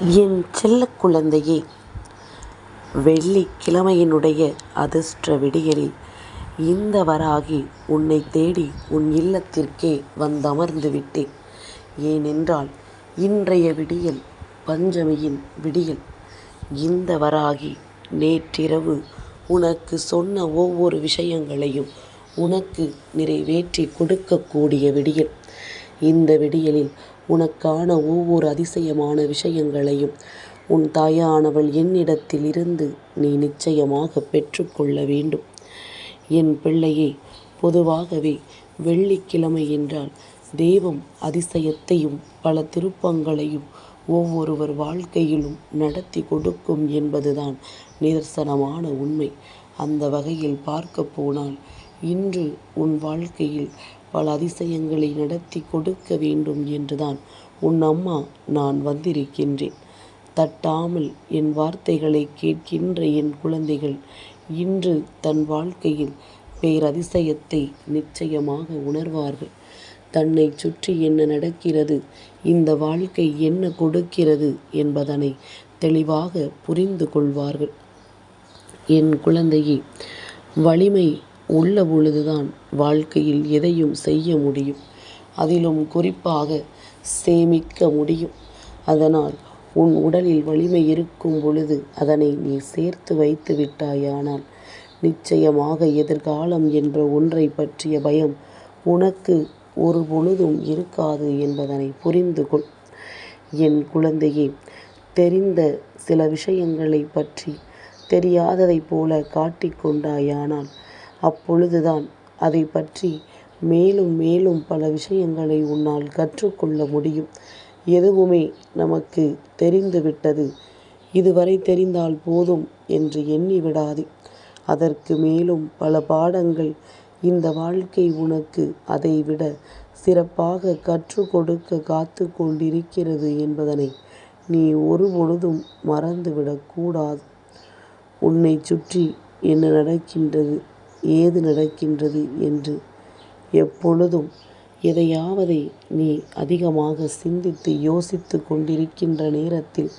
என் செல்ல குழந்தையே வெள்ளிக்கிழமையினுடைய அதிர்ஷ்ட விடியலில் இந்த வராகி உன்னை தேடி உன் இல்லத்திற்கே வந்தமர்ந்து விட்டேன். ஏனென்றால் இன்றைய விடியல் பஞ்சமியின் விடியல். இந்த வராகி நேற்றிரவு உனக்கு சொன்ன ஒவ்வொரு விஷயங்களையும் உனக்கு நிறைவேற்றி கொடுக்கக்கூடிய விடியல். இந்த விடியலில் உனக்கான ஒவ்வொரு அதிசயமான விஷயங்களையும் உன் தாயானவள் என்னிடத்தில் இருந்து நீ நிச்சயமாக பெற்றுக்கொள்ள வேண்டும். என் பிள்ளையே பொதுவாகவே வெள்ளிக்கிழமை என்றால் தெய்வம் அதிசயத்தையும் பல திருப்பங்களையும் ஒவ்வொருவர் வாழ்க்கையிலும் நடத்தி கொடுக்கும் என்பதுதான் நிதர்சனமான உண்மை. அந்த வகையில் பார்க்க போனால் இன்று உன் வாழ்க்கையில் பல அதிசயங்களை நடத்தி கொடுக்க வேண்டும் என்றுதான் உன் அம்மா நான் வந்திருக்கின்றேன். தட்டாமல் என் வார்த்தைகளை கேட்கின்ற என் குழந்தைகள் இன்று தன் வாழ்க்கையில் பேரதிசயத்தை நிச்சயமாக உணர்வார்கள். தன்னைச் சுற்றி என்ன நடக்கிறது இந்த வாழ்க்கை என்ன கொடுக்கிறது என்பதனை தெளிவாக புரிந்து கொள்வார்கள். என் குழந்தையை வலிமை உள்ள பொழுதுதான் வாழ்க்கையில் எதையும் செய்ய முடியும். அதிலும் குறிப்பாக சேமிக்க முடியும். அதனால் உன் உடலில் வலிமை இருக்கும் பொழுது அதனை நீ சேர்த்து வைத்து விட்டாயானால் நிச்சயமாக எதிர்காலம் என்ற ஒன்றைப் பற்றிய பயம் உனக்கு ஒரு பொழுதும் இருக்காது என்பதனை புரிந்து கொள். என் குழந்தையே தெரிந்த சில விஷயங்களைப் பற்றி தெரியாததைப் போல காட்டிக்கொண்டாயானால் அப்பொழுதுதான் அதை பற்றி மேலும் மேலும் பல விஷயங்களை உன்னால் கற்றுக்கொள்ள முடியும். எதுவுமே நமக்கு தெரிந்துவிட்டது இதுவரை தெரிந்தால் போதும் என்று எண்ணி விடாதே. அதற்கு மேலும் பல பாடங்கள் இந்த வாழ்க்கை உனக்கு அதைவிட சிறப்பாக கற்றுக் கொடுக்க காத்து கொண்டிருக்கிறது என்பதனை நீ ஒருபொழுதும் மறந்துவிடக்கூடாது உன்னை உன்னைச் சுற்றி என்ன நடக்கின்றது ஏது நடக்கின்றது என்று எப்பொழுதும் எதையாவதை நீ அதிகமாக சிந்தித்து யோசித்து கொண்டிருக்கின்ற நேரத்தில்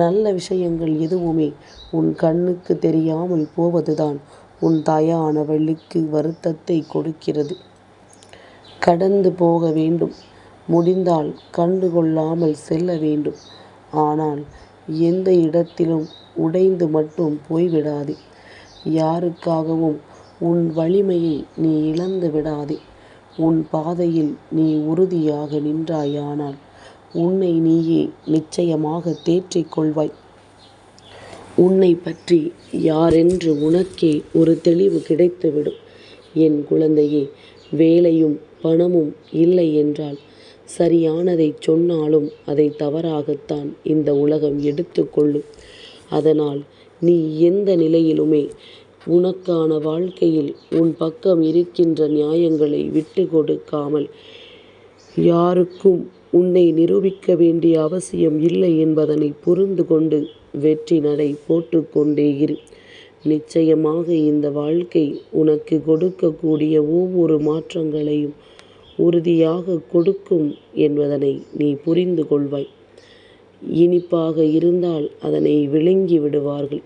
நல்ல விஷயங்கள் எதுவுமே உன் கண்ணுக்கு தெரியாமல் போவதுதான் உன் தாயானவளுக்கு வருத்தத்தை கொடுக்கிறது. கடந்து போக வேண்டும். முடிந்தால் கண்டுகொள்ளாமல் செல்ல வேண்டும். ஆனால் எந்த இடத்திலும் உடைந்து மட்டும் போய்விடாது யாருக்காகவும் உன் வலிமையை நீ இழந்து விடாதே. உன் பாதையில் நீ உறுதியாக நின்றாயானால் உன்னை நீயே நிச்சயமாக தேற்றிக் கொள்வாய். உன்னை பற்றி யாரென்று உனக்கே ஒரு தெளிவு கிடைத்துவிடும் என் குழந்தையே வேலையும் பணமும் இல்லை என்றால் சரியானதைச் சொன்னாலும் அதை தவறாகத்தான் இந்த உலகம் எடுத்துக்கொள்ளும் அதனால் நீ எந்த நிலையிலுமே உனக்கான வாழ்க்கையில் உன் பக்கம் இருக்கின்ற நியாயங்களை விட்டு கொடுக்காமல் யாருக்கும் உன்னை நிரூபிக்க வேண்டிய அவசியம் இல்லை என்பதனை புரிந்து கொண்டு வெற்றி நடை போட்டுக்கொண்டே இரு. நிச்சயமாக இந்த வாழ்க்கை உனக்கு கொடுக்கக்கூடிய ஒவ்வொரு மாற்றங்களையும் உறுதியாக கொடுக்கும் என்பதனை நீ புரிந்து கொள்வாய். இனிப்பாக இருந்தால் அதனை விளங்கி விடுவார்கள்.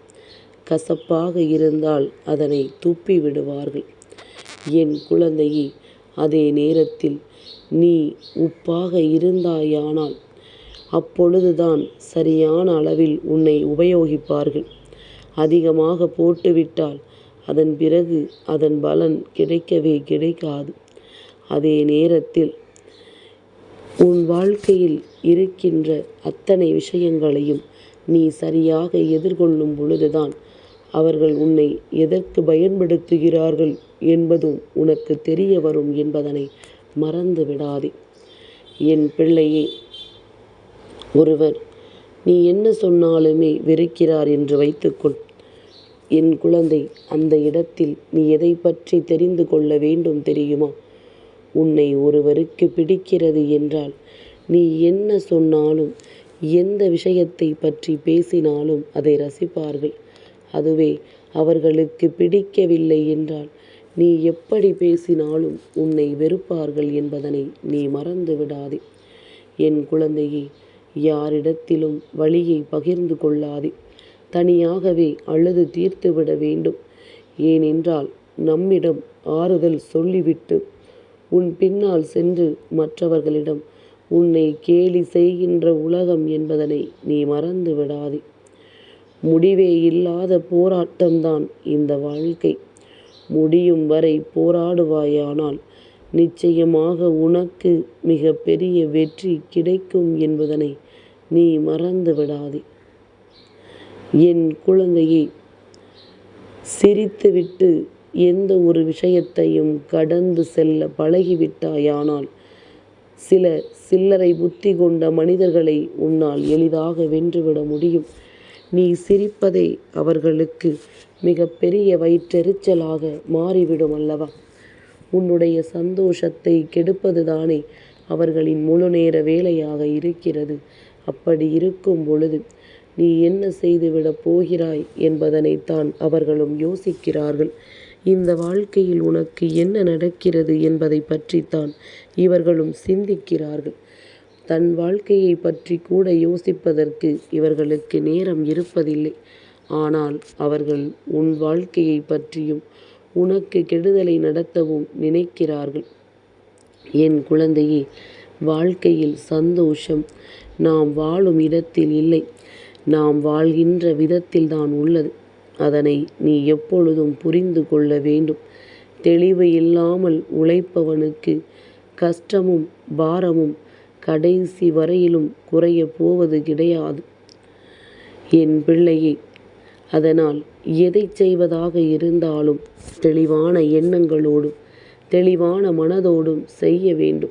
கசப்பாக இருந்தால் அதனை துப்பி விடுவார்கள். என் குழந்தையே அதே நேரத்தில் நீ உப்பாக இருந்தாயானால் அப்பொழுதுதான் சரியான அளவில் உன்னை உபயோகிப்பார்கள். அதிகமாக போட்டுவிட்டால் அதன் பிறகு அதன் பலன் கிடைக்கவே கிடைக்காது. அதே நேரத்தில் உன் வாழ்க்கையில் இருக்கின்ற அத்தனை விஷயங்களையும் நீ சரியாக எதிர்கொள்ளும் பொழுதுதான் அவர்கள் உன்னை எதற்கு பயன்படுத்துகிறார்கள் என்பதும் உனக்கு தெரிய வரும் என்பதனை மறந்து விடாதே. என் பிள்ளையே ஒருவர் நீ என்ன சொன்னாலுமே வெறுக்கிறார் என்று வைத்துக்கொள் என் குழந்தை அந்த இடத்தில் நீ எதைப் பற்றி தெரிந்து கொள்ள வேண்டும் தெரியுமா? உன்னை ஒருவருக்கு பிடிக்கிறது என்றால் நீ என்ன சொன்னாலும் எந்த விஷயத்தை பற்றி பேசினாலும் அதை ரசிப்பார்கள். அதுவே அவர்களுக்கு பிடிக்கவில்லை என்றால் நீ எப்படி பேசினாலும் உன்னை வெறுப்பார்கள் என்பதனை நீ மறந்து விடாதே. என் குழந்தையே யாரிடத்திலும் வழியை பகிர்ந்து கொள்ளாதே தனியாகவே அழுது தீர்த்துவிட வேண்டும் ஏனென்றால் நம்மிடம் ஆறுதல் சொல்லிவிட்டு உன் பின்னால் சென்று மற்றவர்களிடம் உன்னை கேலி செய்கின்ற உலகம் என்பதனை நீ மறந்து விடாதே. முடிவே இல்லாத போராட்டம்தான் இந்த வாழ்க்கை. முடியும் வரை போராடுவாயானால் நிச்சயமாக உனக்கு மிக பெரிய வெற்றி கிடைக்கும் என்பதனை நீ மறந்து விடாதே. என் குழந்தையை சிரித்துவிட்டு எந்த ஒரு விஷயத்தையும் கடந்து செல்ல பழகிவிட்டாயானால் சில சில்லறை புத்தி கொண்ட மனிதர்களை உன்னால் எளிதாக வென்றுவிட முடியும். நீ சிரிப்பதை அவர்களுக்கு மிக பெரிய வயிற்றெரிச்சலாக மாறிவிடும் அல்லவா? உன்னுடைய சந்தோஷத்தை கெடுப்பதுதானே அவர்களின் முழு நேர வேலையாக இருக்கிறது. அப்படி இருக்கும் பொழுது நீ என்ன செய்துவிடப் போகிறாய் என்பதனைத்தான் அவர்களும் யோசிக்கிறார்கள். இந்த வாழ்க்கையில் உனக்கு என்ன நடக்கிறது என்பதை பற்றித்தான் இவர்களும் சிந்திக்கிறார்கள். தன் வாழ்க்கையை பற்றி கூட யோசிப்பதற்கு இவர்களுக்கு நேரம் இருப்பதில்லை. ஆனால் அவர்கள் உன் வாழ்க்கையை பற்றியும் உனக்கு கெடுதலை நடத்தவும் நினைக்கிறார்கள். என் குழந்தையே வாழ்க்கையில் சந்தோஷம் நாம் வாழும் இடத்தில் இல்லை. நாம் வாழ்கின்ற விதத்தில்தான் உள்ளது. அதனை நீ எப்பொழுதும் புரிந்து கொள்ள வேண்டும். தெளிவு இல்லாமல் உழைப்பவனுக்கு கஷ்டமும் பாரமும் கடைசி வரையிலும் குறைய போவது கிடையாது. என் பிள்ளையே அதனால் எதை செய்வதாக இருந்தாலும் தெளிவான எண்ணங்களோடும் தெளிவான மனதோடும் செய்ய வேண்டும்.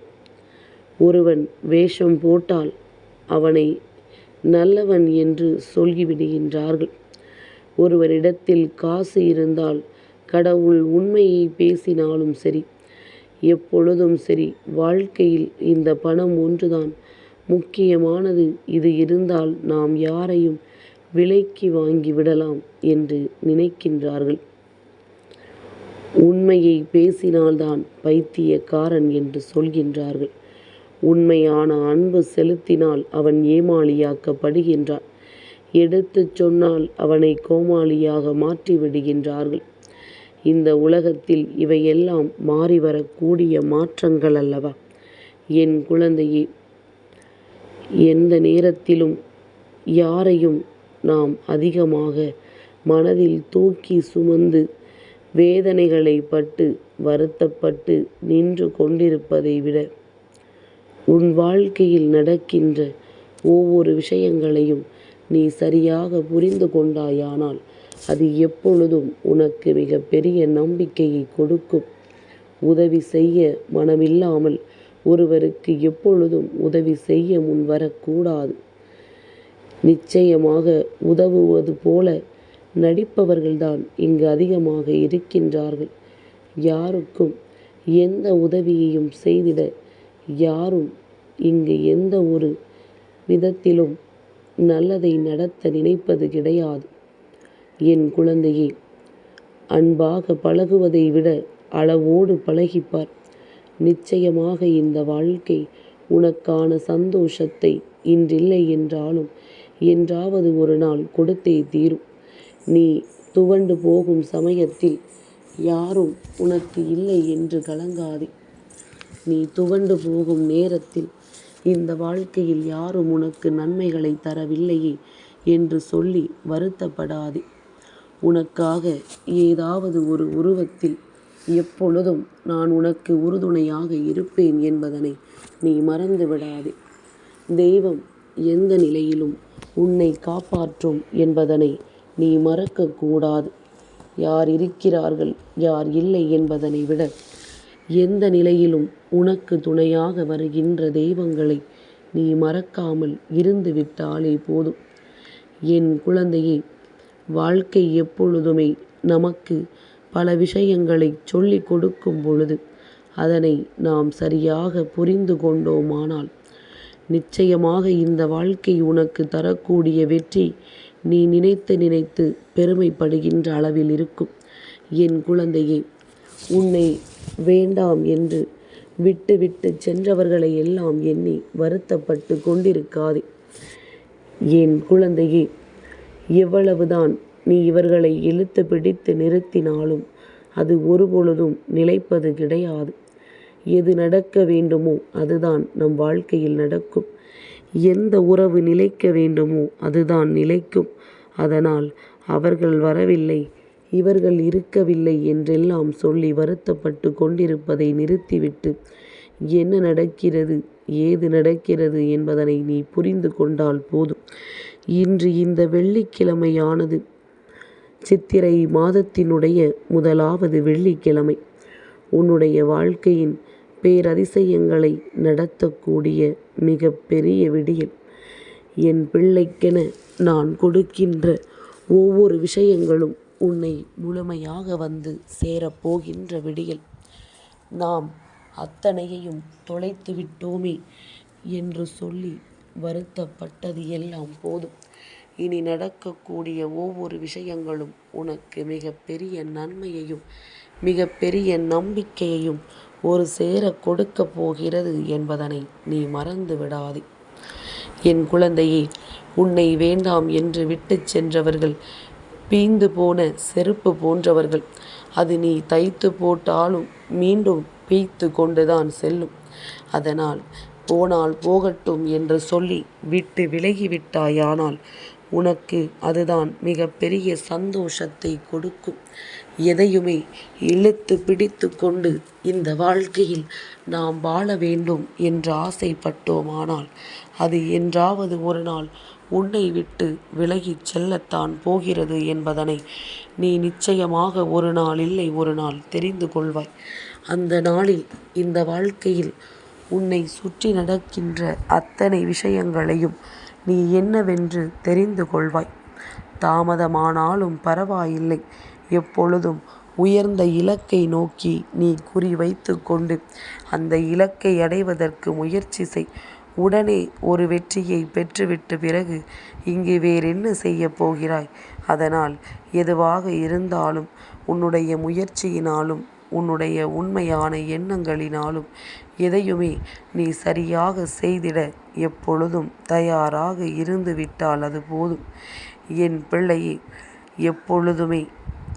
ஒருவன் வேஷம் போட்டால் அவனை நல்லவன் என்று சொல்லிவிடுகின்றார்கள். ஒருவரிடத்தில் காசு இருந்தால் கடவுள் உண்மையை பேசினாலும் சரி எப்பொழுதும் சரி வாழ்க்கையில் இந்த பணம் ஒன்றுதான். முக்கியமானது இது இருந்தால் நாம் யாரையும் விலைக்கு வாங்கி விடலாம் என்று நினைக்கின்றார்கள். உண்மையை பேசினால்தான் பைத்தியக்காரன் என்று சொல்கின்றார்கள். உண்மையான அன்பு செலுத்தினால் அவன் ஏமாளியாக்கப்படுகின்றான். எடுத்துச் சொன்னால் அவனை கோமாளியாக மாற்றி விடுகின்றார்கள். இந்த உலகத்தில் இவையெல்லாம் மாறி வரக்கூடிய மாற்றங்கள் அல்லவா? என் குழந்தையே எந்த நேரத்திலும் யாரையும் நாம் அதிகமாக மனதில் தூக்கி சுமந்து வேதனைகளை பட்டு வருத்தப்பட்டு நின்று கொண்டிருப்பதை விட உன் வாழ்க்கையில் நடக்கின்ற ஒவ்வொரு விஷயங்களையும் நீ சரியாக புரிந்து கொண்டாயானால் அது எப்பொழுதும் உனக்கு மிக பெரிய நம்பிக்கையை கொடுக்கும். உதவி செய்ய மனமில்லாமல் ஒருவருக்கு எப்பொழுதும் உதவி செய்ய முன் வரக்கூடாது. நிச்சயமாக உதவுவது போல நடிப்பவர்கள்தான் இங்கு அதிகமாக இருக்கின்றார்கள். யாருக்கும் எந்த உதவியையும் செய்திட யாரும் இங்கு எந்த ஒரு விதத்திலும் நல்லதை நடத்த நினைப்பது கிடையாது. என் குழந்தையே அன்பாக பழகுவதை விட அளவோடு பழகிப்பார். நிச்சயமாக இந்த வாழ்க்கை உனக்கான சந்தோஷத்தை இன்றில்லை என்றாலும் என்றாவது ஒரு நாள் கொடுத்தே தீரும். நீ துவண்டு போகும் சமயத்தில் யாரும் உனக்கு இல்லை என்று கலங்காதே. நீ துவண்டு போகும் நேரத்தில் இந்த வாழ்க்கையில் யாரும் உனக்கு நன்மைகளை தரவில்லையே என்று சொல்லி வருத்தப்படாதே. உனக்காக ஏதாவது ஒரு உருவத்தில் எப்பொழுதும் நான் உனக்கு உறுதுணையாக இருப்பேன் என்பதனை நீ மறந்து விடாதே தெய்வம் எந்த நிலையிலும் உன்னை காப்பாற்றும் என்பதனை நீ மறக்கக்கூடாது. யார் இருக்கிறார்கள் யார் இல்லை என்பதனை விட எந்த நிலையிலும் உனக்கு துணையாக வருகின்ற தெய்வங்களை நீ மறக்காமல் இருந்து விட்டாலே போதும். என் குழந்தையே வாழ்க்கை எப்பொழுதுமே நமக்கு பல விஷயங்களை சொல்லிக் கொடுக்கும் பொழுது அதனை நாம் சரியாக புரிந்து கொண்டோமானால் நிச்சயமாக இந்த வாழ்க்கை உனக்கு தரக்கூடிய வெற்றி நீ நினைத்து நினைத்து பெருமைப்படுகின்ற அளவில் இருக்கும். என் குழந்தையே உன்னை வேண்டாம் என்று விட்டு விட்டு சென்றவர்களை எல்லாம் எண்ணி வருத்தப்பட்டு கொண்டிருக்காதே. என் குழந்தையே எவ்வளவுதான் நீ இவர்களை இழுத்து பிடித்து நிறுத்தினாலும் அது ஒருபொழுதும் நிலைப்பது கிடையாது. எது நடக்க வேண்டுமோ அதுதான் நம் வாழ்க்கையில் நடக்கும். எந்த உறவு நிலைக்க வேண்டுமோ அதுதான் நிலைக்கும். அதனால் அவர்கள் வரவில்லை. இவர்கள் இருக்கவில்லை என்றெல்லாம் சொல்லி வருத்தப்பட்டு கொண்டிருப்பதை நிறுத்திவிட்டு என்ன நடக்கிறது? ஏது நடக்கிறது என்பதனை நீ புரிந்து கொண்டால் போதும். இன்று இந்த வெள்ளிக்கிழமையானது சித்திரை மாதத்தினுடைய முதலாவது வெள்ளிக்கிழமை. உன்னுடைய வாழ்க்கையின் பேரதிசயங்களை நடத்தக்கூடிய மிக பெரிய விடியல். என் பிள்ளைக்கென நான் கொடுக்கின்ற ஒவ்வொரு விஷயங்களும் உன்னை முழுமையாக வந்து சேரப்போகின்ற விடியல். நாம் அத்தனையையும் தொலைத்து விட்டோமே என்று சொல்லி வருத்தப்பட்டது எல்லாம் போதும். இனி நடக்கக்கூடிய ஒவ்வொரு விஷயங்களும் உனக்கு மிகப்பெரிய நன்மையையும் மிகப்பெரிய நம்பிக்கையையும் ஒரு சேர கொடுக்க போகிறது என்பதனை நீ மறந்து விடாதே. என் குழந்தையே உன்னை வேண்டாம் என்று விட்டு சென்றவர்கள் பீந்து போன செருப்பு போன்றவர்கள். அது நீ தைத்து போட்டாலும் மீண்டும் பீய்த்து கொண்டுதான் செல்லும். அதனால் போனால் போகட்டும் என்று சொல்லி விட்டு விலகிவிட்டாயானால் உனக்கு அதுதான் மிக பெரிய சந்தோஷத்தை கொடுக்கும். எதையுமே இழுத்து பிடித்து கொண்டு இந்த வாழ்க்கையில் நாம் வாழ வேண்டும் என்று ஆசைப்பட்டோமானால் அது என்றாவது ஒரு நாள் உன்னை விட்டு விலகிச் செல்லத்தான் போகிறது என்பதனை நீ நிச்சயமாக ஒரு நாள் இல்லை ஒரு நாள் தெரிந்து கொள்வாய். அந்த நாளில் இந்த வாழ்க்கையில் உன்னை சுற்றி நடக்கின்ற அத்தனை விஷயங்களையும் நீ என்னவென்று தெரிந்து கொள்வாய். தாமதமானாலும் பரவாயில்லை. எப்பொழுதும் உயர்ந்த இலக்கை நோக்கி நீ குறி வைத்து கொண்டு அந்த இலக்கை அடைவதற்கு முயற்சி செய். உடனே ஒரு வெற்றியை பெற்றுவிட்ட பிறகு இங்கு வேறென்ன செய்ய போகிறாய்? அதனால் எதுவாக இருந்தாலும் உன்னுடைய முயற்சியினாலும் உன்னுடைய உண்மையான எண்ணங்களினாலும் எதையுமே நீ சரியாக செய்திட எப்பொழுதும் தயாராக இருந்துவிட்டால் அது போதும். என் பிள்ளையே எப்பொழுதுமே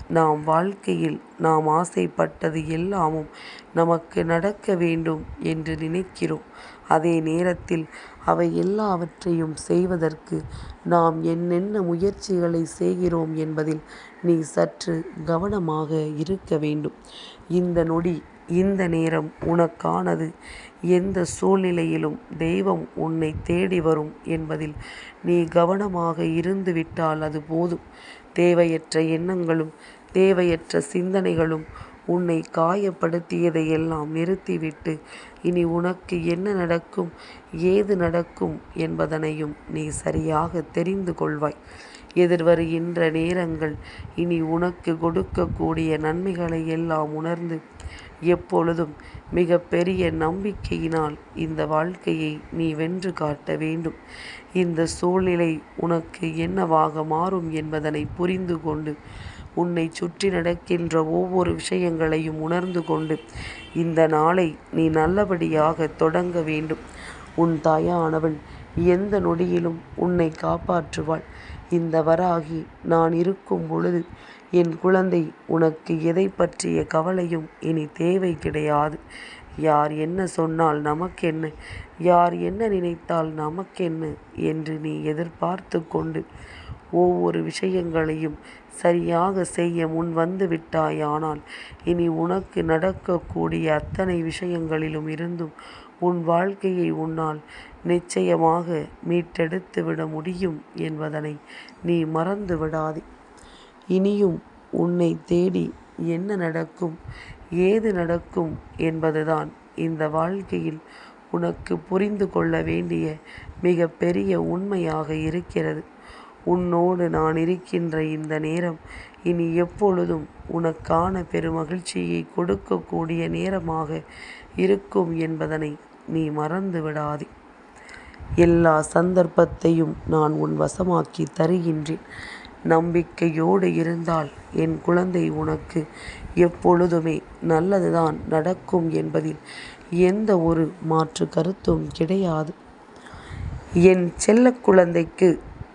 நாம் வாழ்க்கையில் நாம் ஆசைப்பட்டது எல்லாமும் நமக்கு நடக்க வேண்டும் என்று நினைக்கிறோம். அதே நேரத்தில் அவை எல்லாவற்றையும் செய்வதற்கு நாம் என்னென்ன முயற்சிகளை செய்கிறோம் என்பதில் நீ சற்று கவனமாக இருக்க வேண்டும். இந்த நொடி இந்த நேரம் உனக்கானது. எந்த சூழ்நிலையிலும் தெய்வம் உன்னை தேடி வரும் என்பதில் நீ கவனமாக இருந்து விட்டால் அது போதும். தேவையற்ற எண்ணங்களும் தேவையற்ற சிந்தனைகளும் உன்னை காயப்படுத்தியதை எல்லாம் நிறுத்திவிட்டு இனி உனக்கு என்ன நடக்கும் ஏது நடக்கும் என்பதனையும் நீ சரியாக தெரிந்து கொள்வாய். எதிர்வருகின்ற நேரங்கள் இனி உனக்கு கொடுக்கக்கூடிய நன்மைகளை எல்லாம் உணர்ந்து எப்பொழுதும் மிக பெரிய நம்பிக்கையினால் இந்த வாழ்க்கையை நீ வென்று காட்ட வேண்டும். இந்த சூழ்நிலை உனக்கு என்னவாக மாறும் என்பதனை புரிந்து கொண்டு உன்னை சுற்றி நடக்கின்ற ஒவ்வொரு விஷயங்களையும் உணர்ந்து கொண்டு இந்த நாளை நீ நல்லபடியாக தொடங்க வேண்டும். உன் தாயானவள் எந்த நொடியிலும் உன்னை காப்பாற்றுவாள். இந்த வராகி நான் இருக்கும் பொழுது என் குழந்தை உனக்கு எதை பற்றிய கவலையும் இனி தேவை கிடையாது. யார் என்ன சொன்னால் நமக்கென்ன? யார் என்ன நினைத்தால் நமக்கென்ன? என்று நீ எதிர்பார்த்து கொண்டு ஒவ்வொரு விஷயங்களையும் சரியாக செய்ய முன் வந்து விட்டாயானால் இனி உனக்கு நடக்கக்கூடிய அத்தனை விஷயங்களிலும் இருந்தும் உன் வாழ்க்கையை உன்னால் நிச்சயமாக மீட்டெடுத்து விட முடியும் என்பதனை நீ மறந்து விடாதே. இனியும் உன்னை தேடி என்ன நடக்கும் ஏது நடக்கும் என்பதுதான் இந்த வாழ்க்கையில் உனக்கு புரிந்து கொள்ள வேண்டிய மிக பெரிய உண்மையாக இருக்கிறது. உன்னோடு நான் இருக்கின்ற இந்த நேரம் இனி எப்பொழுதும் உனக்கான பெருமகிழ்ச்சியை கொடுக்கக்கூடிய நேரமாக இருக்கும் என்பதனை நீ மறந்து விடாதே. எல்லா சந்தர்ப்பத்தையும் நான் உன் வசமாக்கி தருகின்றேன். நம்பிக்கையோடு இருந்தால் என் குழந்தை உனக்கு எப்பொழுதுமே நல்லதுதான் நடக்கும் என்பதில் எந்த ஒரு மாற்று கருத்தும் கிடையாது. என் செல்ல குழந்தைக்கு